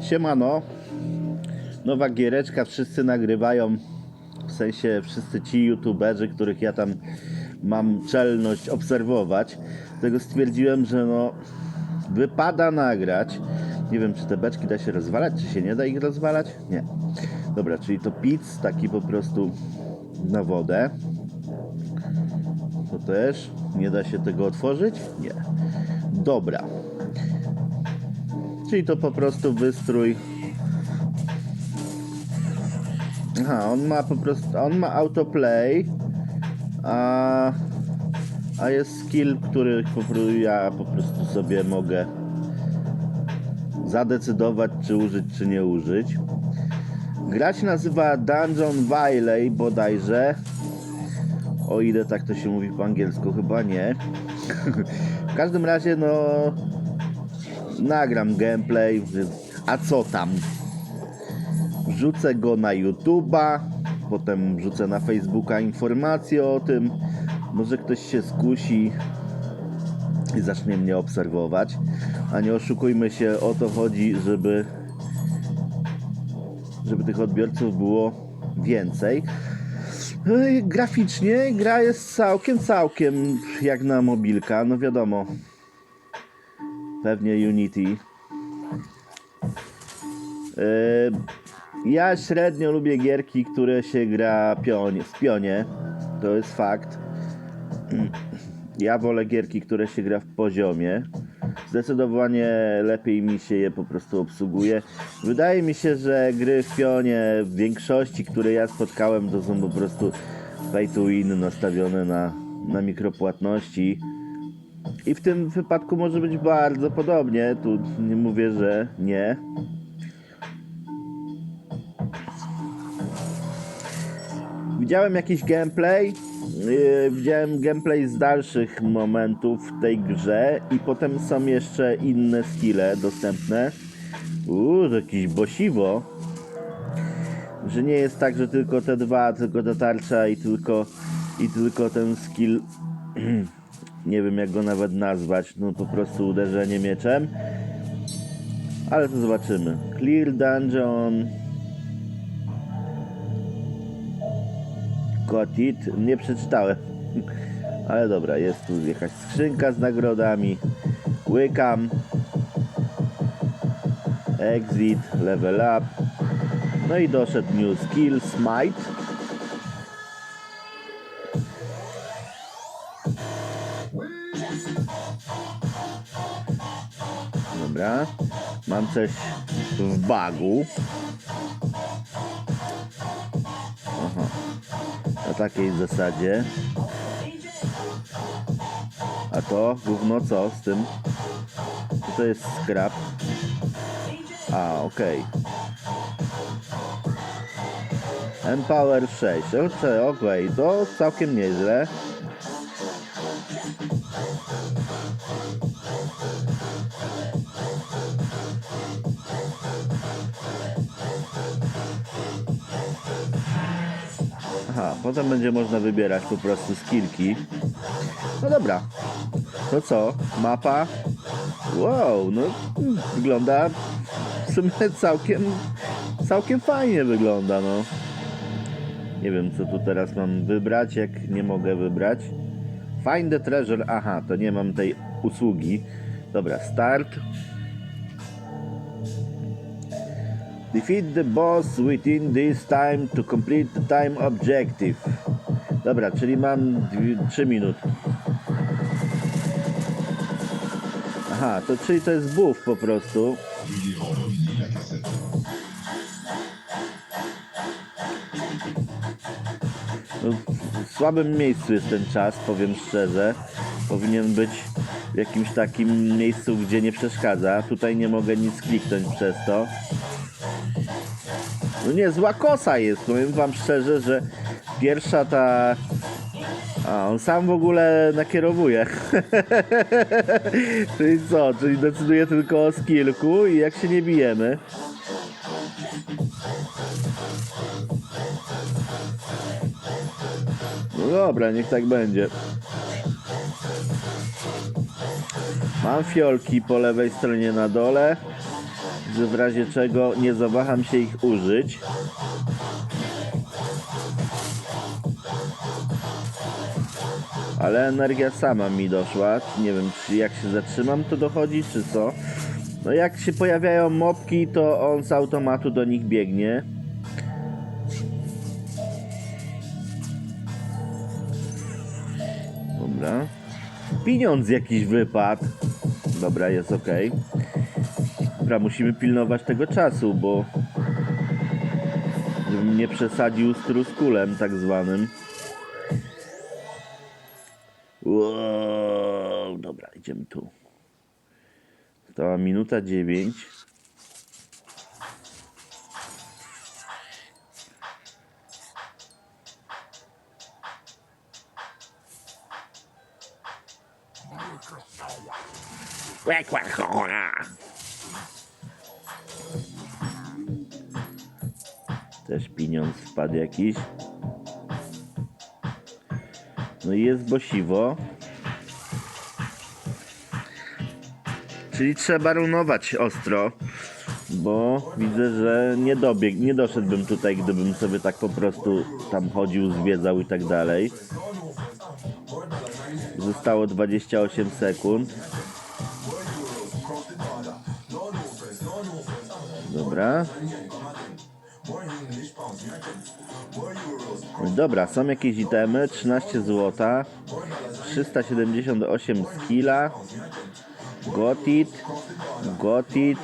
Siemano. Nowa giereczka, wszyscy nagrywają. W sensie wszyscy ci youtuberzy, których ja tam mam czelność obserwować. Dlatego stwierdziłem, że no wypada nagrać. Nie wiem, czy te beczki da się rozwalać, czy się nie da ich rozwalać? Nie. Dobra, czyli to pizz taki po prostu na wodę. To też nie da się tego otworzyć? Nie. Dobra. Czyli to po prostu wystrój. Aha, on ma po prostu. On ma autoplay. A, a jest skill, który ja po prostu sobie mogę zadecydować, czy użyć, czy nie użyć. Gra się nazywa Dungeon Valley bodajże. O ile tak to się mówi po angielsku, chyba nie. w każdym razie, no. Nagram gameplay. A co tam? Wrzucę go na YouTube'a. Potem wrzucę na Facebooka informacje o tym. Może ktoś się skusi i zacznie mnie obserwować. A nie oszukujmy się, o to chodzi, żeby żeby tych odbiorców było więcej. Graficznie gra jest całkiem, całkiem jak na mobilka, no wiadomo. Pewnie Unity. Yy, Ja średnio lubię gierki, które się gra w pionie. To jest fakt. Ja wolę gierki, które się gra w poziomie. Zdecydowanie lepiej mi się je po prostu obsługuje. Wydaje mi się, że gry w pionie w większości, które ja spotkałem, to są po prostu pay to win nastawione na, na mikropłatności. I w tym wypadku może być bardzo podobnie. Tu nie mówię, że nie. Widziałem jakiś gameplay. Yy, widziałem gameplay z dalszych momentów w tej grze i potem są jeszcze inne skille dostępne. Uuu, że jakiś bosiwo. Że nie jest tak, że tylko te dwa, tylko ta tarcza i tylko i tylko ten skill nie wiem jak go nawet nazwać, no po prostu uderzenie mieczem. Ale to zobaczymy. Clear dungeon. Got it. Nie przeczytałem. Ale dobra, jest tu jakaś skrzynka z nagrodami. Łykam. Exit, level up. No i doszedł new skill, smite. Dobra. Mam coś w bagu. Aha. Na takiej zasadzie. A to gówno co z tym? To jest scrap? A, okej. Empower 6. Okej, okej, to całkiem nieźle. Potem będzie można wybierać po prostu skillki. No dobra. To co? Mapa? Wow, no wygląda w sumie całkiem całkiem fajnie wygląda, no. Nie wiem co tu teraz mam wybrać, jak nie mogę wybrać. Find the treasure. Aha, to nie mam tej usługi. Dobra, start. Defeat the boss within this time to complete the time objective. Dobra, czyli mam 3 minuty. Aha, to czyli to jest buff po prostu. No, w słabym miejscu jest ten czas, powiem szczerze. Powinien być w jakimś takim miejscu, gdzie nie przeszkadza. Tutaj nie mogę nic kliknąć przez to. No nie, zła kosa jest. Powiem wam szczerze, że pierwsza ta... A, on sam w ogóle nakierowuje. Czyli co? Czyli decyduje tylko o skillku i jak się nie bijemy. No dobra, niech tak będzie. Mam fiolki po lewej stronie na dole. Że w razie czego nie zawaham się ich użyć. Ale energia sama mi doszła. Nie wiem, czy jak się zatrzymam, to dochodzi, czy co. No jak się pojawiają mopki, to on z automatu do nich biegnie. Dobra. Pieniądz jakiś wypadł. Dobra, jest ok. Dobra, musimy pilnować tego czasu, bo żebym nie przesadził z truskulem tak zwanym. Wow, dobra, idziemy tu. Stała minuta dziewięć. Quack, quack. Wpadł jakiś. No i jest bosiwo. Czyli trzeba runować ostro, bo widzę, że nie dobieg, nie doszedłbym tutaj, gdybym sobie tak po prostu tam chodził, zwiedzał i tak dalej. Zostało 28 sekund. Dobra. Dobra, są jakieś itemy, 13 złota, 378 skilla, gotit, gotit.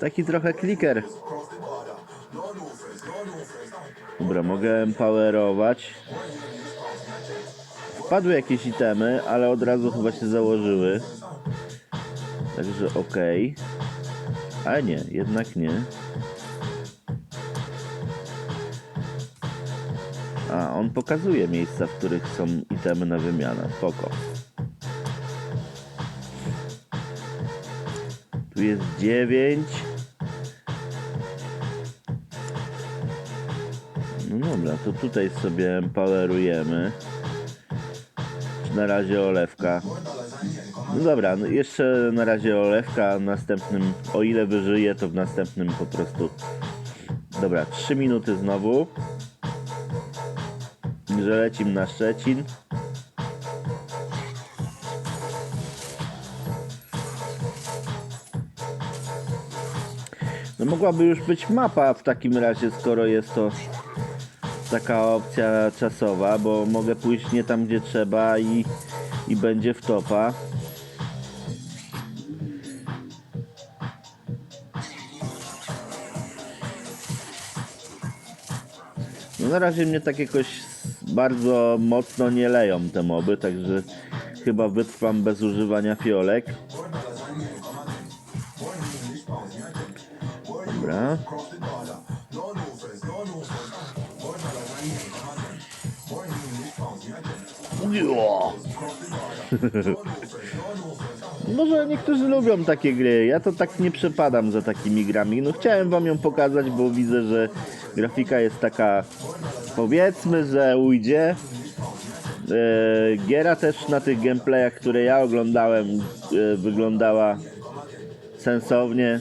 Taki trochę kliker. Dobra, mogę empowerować. Wpadły jakieś itemy, ale od razu chyba się założyły. Także okej. Ale nie, jednak nie. A, on pokazuje miejsca, w których są itemy na wymianę. Spoko. Tu jest 9. No dobra, to tutaj sobie empowerujemy. Na razie olewka. No dobra, no jeszcze na razie olewka, następnym, o ile wyżyje, to w następnym po prostu. Dobra, 3 minuty znowu. Że lecim na Szczecin. No mogłaby już być mapa w takim razie, skoro jest to taka opcja czasowa, bo mogę pójść nie tam gdzie trzeba i, i będzie w topa. No na razie mnie tak jakoś bardzo mocno nie leją te moby, także chyba wytrwam bez używania fiolek. Dobra. Jo. Może niektórzy lubią takie gry. Ja to tak nie przepadam za takimi grami. No chciałem wam ją pokazać, bo widzę, że grafika jest taka powiedzmy, że ujdzie. E, Giera też na tych gameplayach, które ja oglądałem, e, wyglądała sensownie.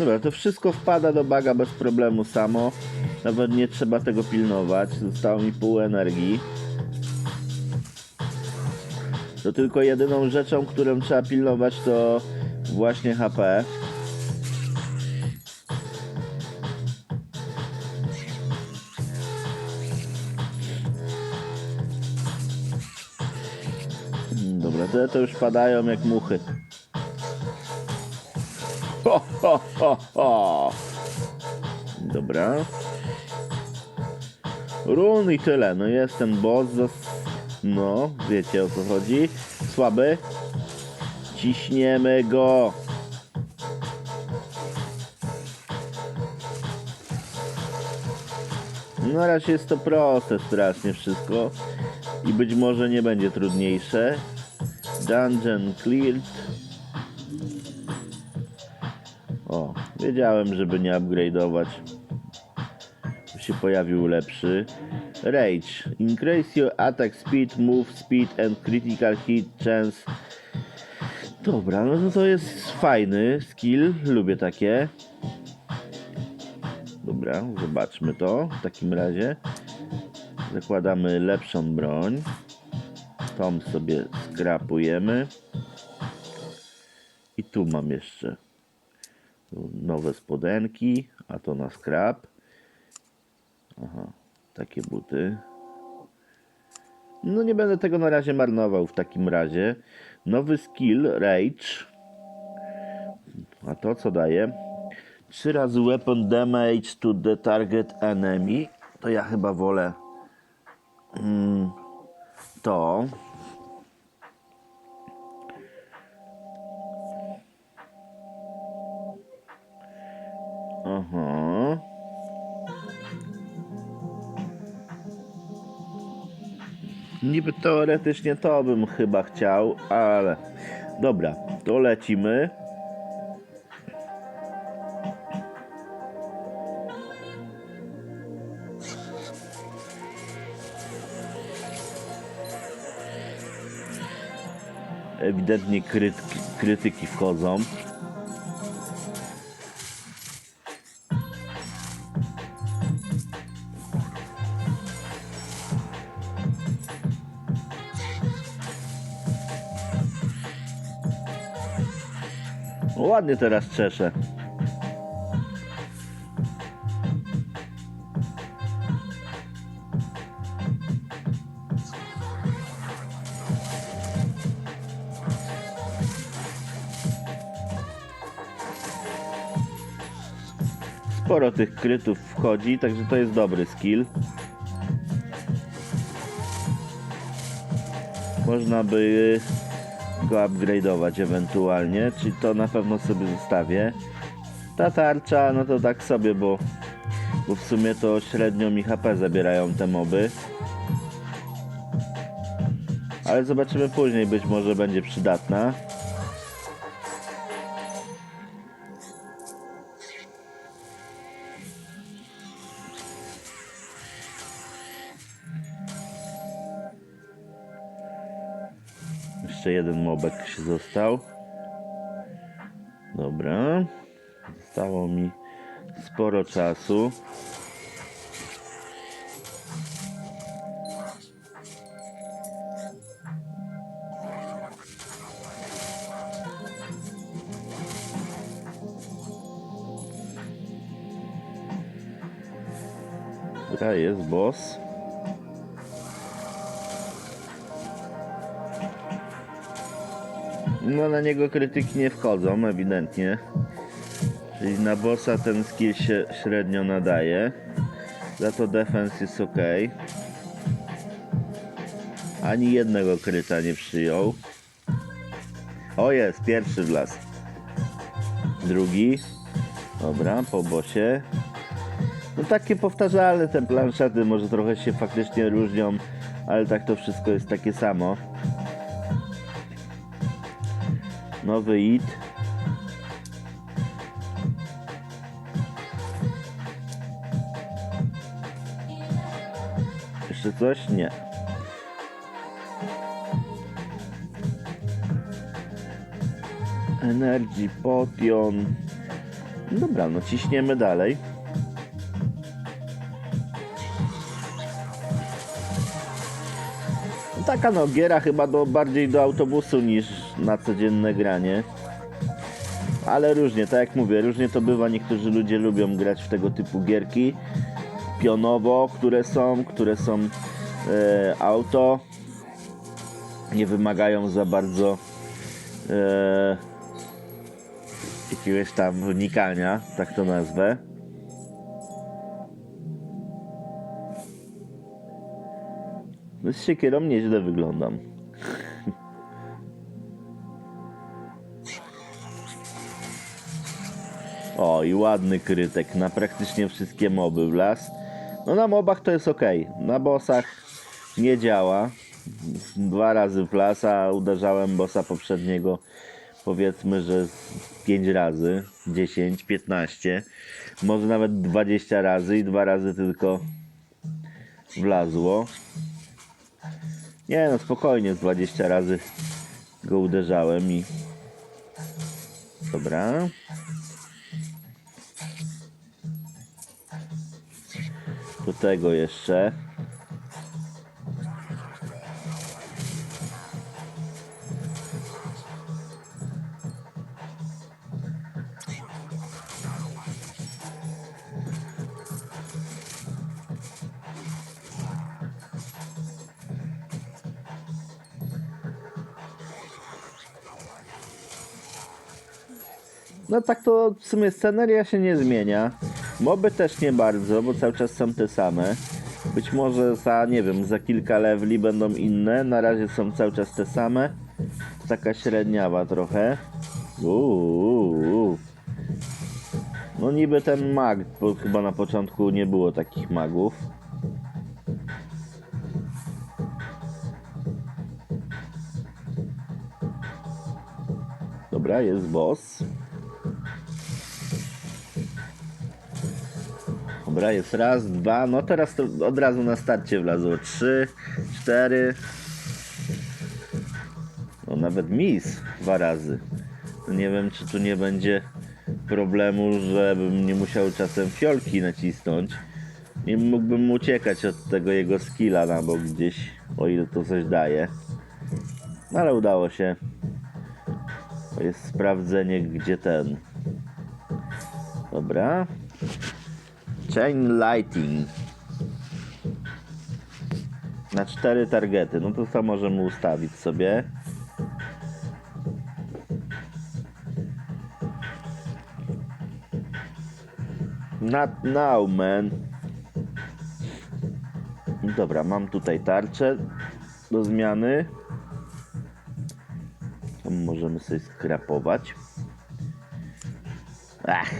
Dobra, to wszystko wpada do baga bez problemu samo. Nawet nie trzeba tego pilnować. Zostało mi pół energii. To tylko jedyną rzeczą, którą trzeba pilnować to właśnie HP. Dobra, te to już padają jak muchy. Ho, ho, ho. Dobra. Run i tyle. No jest ten boss. No, wiecie o co chodzi. Słaby. Ciśniemy go. Na razie jest to proste strasznie wszystko. I być może nie będzie trudniejsze. Dungeon cleared. Wiedziałem, żeby nie upgrade'ować. Się pojawił lepszy. Rage. Increase your attack speed, move speed and critical hit chance. Dobra, no to jest fajny skill. Lubię takie. Dobra, zobaczmy to w takim razie. Zakładamy lepszą broń. Tą sobie skrapujemy. I tu mam jeszcze nowe spodenki, a to na skrap. Aha, takie buty. No nie będę tego na razie marnował w takim razie. Nowy skill, Rage. A to co daje? 3 razy weapon damage to the target enemy. To ja chyba wolę mm, to. Aha. Niby teoretycznie to bym chyba chciał, ale dobra, to lecimy. Ewidentnie krytyki, krytyki wchodzą. Ładnie teraz czeszę. Sporo tych krytów wchodzi, także to jest dobry skill. Można by go upgrade'ować ewentualnie, czyli to na pewno sobie zostawię. Ta tarcza, no to tak sobie, bo, bo w sumie to średnio mi HP zabierają te moby. Ale zobaczymy później, być może będzie przydatna. Jeszcze jeden mobek się został. Dobra. Zostało mi sporo czasu. Dobra, jest boss. No na niego krytyki nie wchodzą, ewidentnie. Czyli na bossa ten skill się średnio nadaje. Za to defense jest ok. Ani jednego kryta nie przyjął. O jest, pierwszy w las. Drugi. Dobra, po bosie. No takie powtarzalne te planszety, może trochę się faktycznie różnią, ale tak to wszystko jest takie samo. Nowy it. Jeszcze coś? Nie. Energy potion. Dobra, no ciśniemy dalej. No Taka no, giera chyba do, bardziej do autobusu niż na codzienne granie. Ale różnie, tak jak mówię, różnie to bywa. Niektórzy ludzie lubią grać w tego typu gierki. Pionowo, które są, które są e, auto. Nie wymagają za bardzo e, jakiegoś tam wnikania, tak to nazwę. Z siekierą nieźle wyglądam. O, i ładny krytek na praktycznie wszystkie moby w las. No na mobach to jest ok, na bossach nie działa. dwa razy w las, a uderzałem bossa poprzedniego powiedzmy, że z 5 razy, 10, 15, może nawet 20 razy i dwa razy tylko wlazło. Nie no, spokojnie, z 20 razy go uderzałem i... Dobra. Do tego jeszcze. No tak to w sumie sceneria się nie zmienia. Moby też nie bardzo, bo cały czas są te same. Być może za, nie wiem, za kilka leveli będą inne. Na razie są cały czas te same. Taka średniawa trochę. Uuu. No niby ten mag, bo chyba na początku nie było takich magów. Dobra, jest boss. Dobra, jest raz, dwa. No teraz to od razu na starcie wlazło. Trzy, cztery. No nawet mis dwa razy. Nie wiem, czy tu nie będzie problemu, żebym nie musiał czasem fiolki nacisnąć. I mógłbym uciekać od tego jego skilla na bok gdzieś, o ile to coś daje. No ale udało się. To jest sprawdzenie, gdzie ten. Dobra. Chain lighting. Na cztery targety. No to co możemy ustawić sobie. Not now, man. Dobra, mam tutaj tarczę do zmiany. To możemy sobie skrapować. Ach,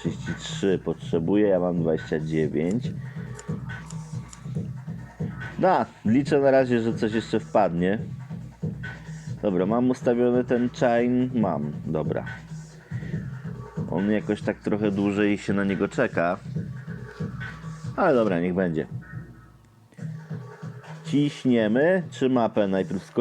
33 potrzebuję, ja mam 29. No, liczę na razie, że coś jeszcze wpadnie. Dobra, mam ustawiony ten chain. Mam, dobra. On jakoś tak trochę dłużej się na niego czeka. Ale dobra, niech będzie. Ciśniemy, czy mapę najpierw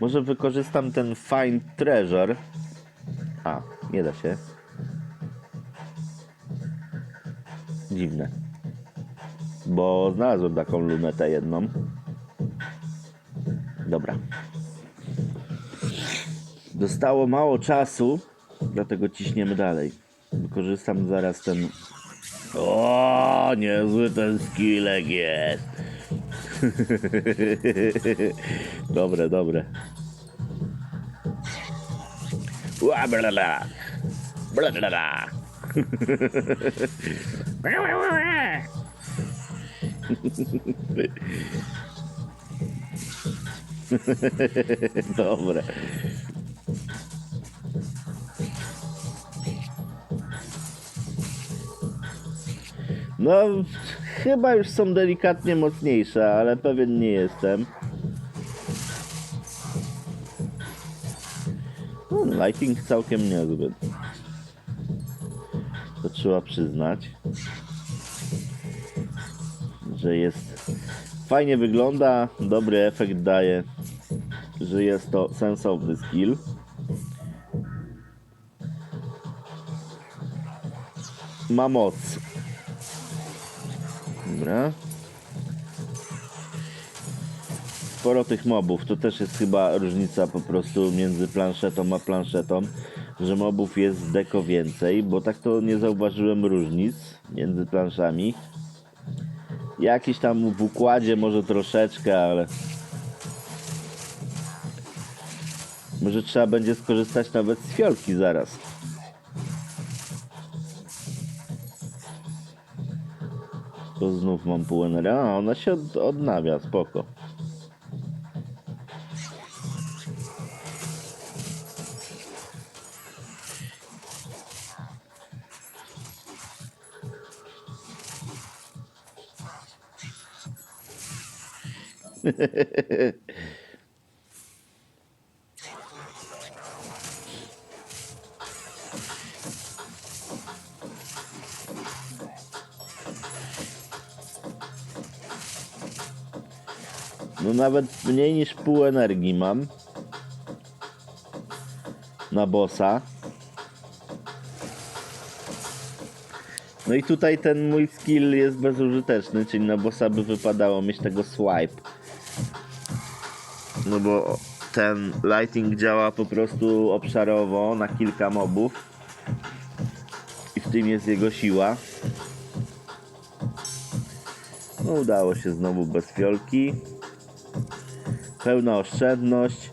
Może wykorzystam ten Find Treasure. A, nie da się. Dziwne. Bo znalazłem taką lunetę jedną. Dobra. Dostało mało czasu, dlatego ciśniemy dalej. Wykorzystam zaraz ten... O, niezły ten skillek jest. dobre, dobre. Ła, bla, bla. Bla, bla, bla. Dobre. No, chyba już są delikatnie mocniejsze, ale pewien nie jestem. No, lighting całkiem niezły. Trzeba przyznać. Że jest. Fajnie wygląda, dobry efekt daje, że jest to sensowny skill. Ma moc. Dobra. Sporo tych mobów, to też jest chyba różnica po prostu między planszetą a planszetą, że mobów jest deko więcej, bo tak to nie zauważyłem różnic między planszami. Jakiś tam w układzie może troszeczkę, ale może trzeba będzie skorzystać nawet z fiolki zaraz. To znów mam pół energii. A, ona się od, odnawia, spoko. No nawet mniej niż pół energii mam. Na bossa. No i tutaj ten mój skill jest bezużyteczny, czyli na bossa by wypadało mieć tego swipe. No bo ten lighting działa po prostu obszarowo na kilka mobów. I w tym jest jego siła. No udało się znowu bez fiolki. Pełna oszczędność.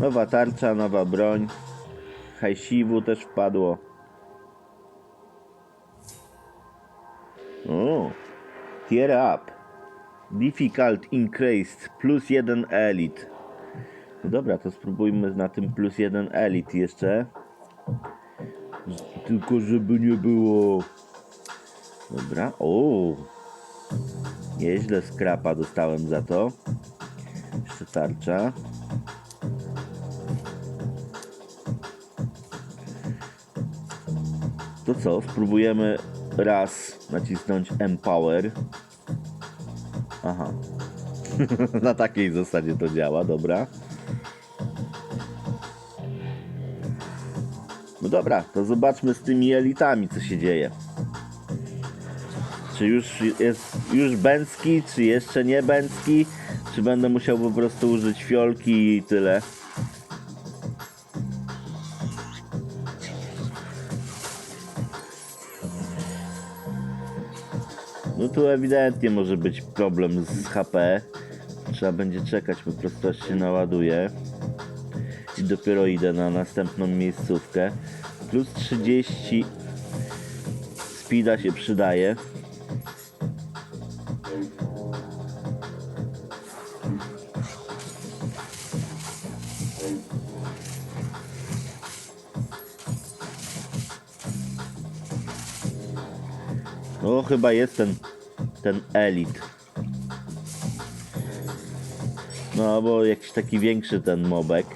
Nowa tarcza, nowa broń. Hajsiwu też wpadło. O, tier up. Difficult increased. Plus jeden elite. Dobra, to spróbujmy na tym plus jeden elite jeszcze. Tylko żeby nie było. Dobra. O. Nieźle skrapa dostałem za to. Jeszcze tarcza. To co? Spróbujemy raz nacisnąć Empower. Aha. Na takiej zasadzie to działa, dobra. Dobra, to zobaczmy z tymi elitami, co się dzieje. Czy już jest już bęcki, czy jeszcze nie bęcki, czy będę musiał po prostu użyć fiolki i tyle. No tu ewidentnie może być problem z HP. Trzeba będzie czekać po prostu aż się naładuje. I dopiero idę na następną miejscówkę. Plus 30 speeda się przydaje. No chyba jest ten, ten elit. No albo jakiś taki większy ten mobek.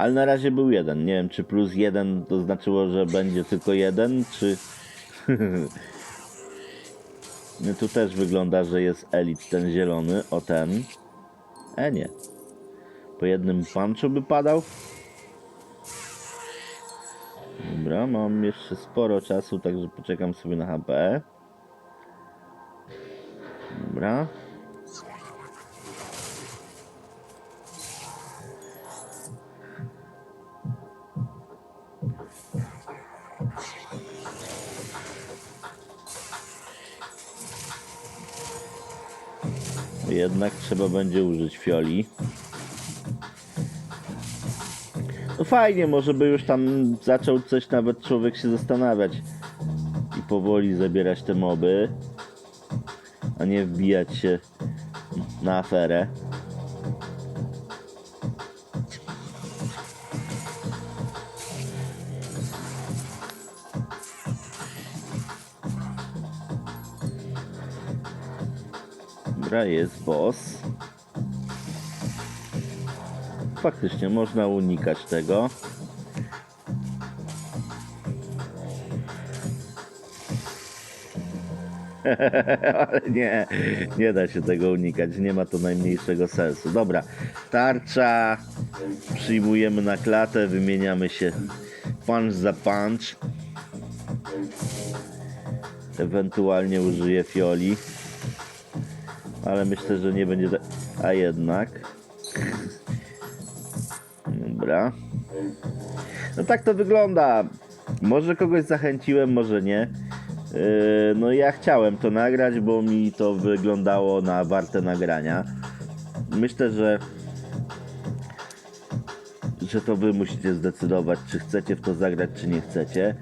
Ale na razie był jeden. Nie wiem, czy plus jeden to znaczyło, że będzie tylko jeden, czy. No tu też wygląda, że jest elit ten zielony, o ten. E nie. Po jednym punchu by padał. Dobra, mam jeszcze sporo czasu, także poczekam sobie na HP. Dobra. Jednak trzeba będzie użyć fioli. No fajnie, może by już tam zaczął coś nawet człowiek się zastanawiać i powoli zabierać te moby, a nie wbijać się na aferę. Dobra, jest boss. Faktycznie można unikać tego. Ale nie, nie da się tego unikać, nie ma to najmniejszego sensu. Dobra, tarcza, przyjmujemy na klatę, wymieniamy się punch za punch. Ewentualnie użyję fioli. Ale myślę, że nie będzie. A jednak. Dobra. No tak to wygląda. Może kogoś zachęciłem, może nie. Yy, no ja chciałem to nagrać, bo mi to wyglądało na warte nagrania. Myślę, że że to wy musicie zdecydować, czy chcecie w to zagrać, czy nie chcecie.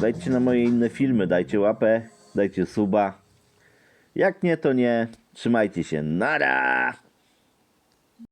Dajcie na moje inne filmy, dajcie łapę, dajcie suba. Jak nie, to nie. Trzymajcie się. Nara!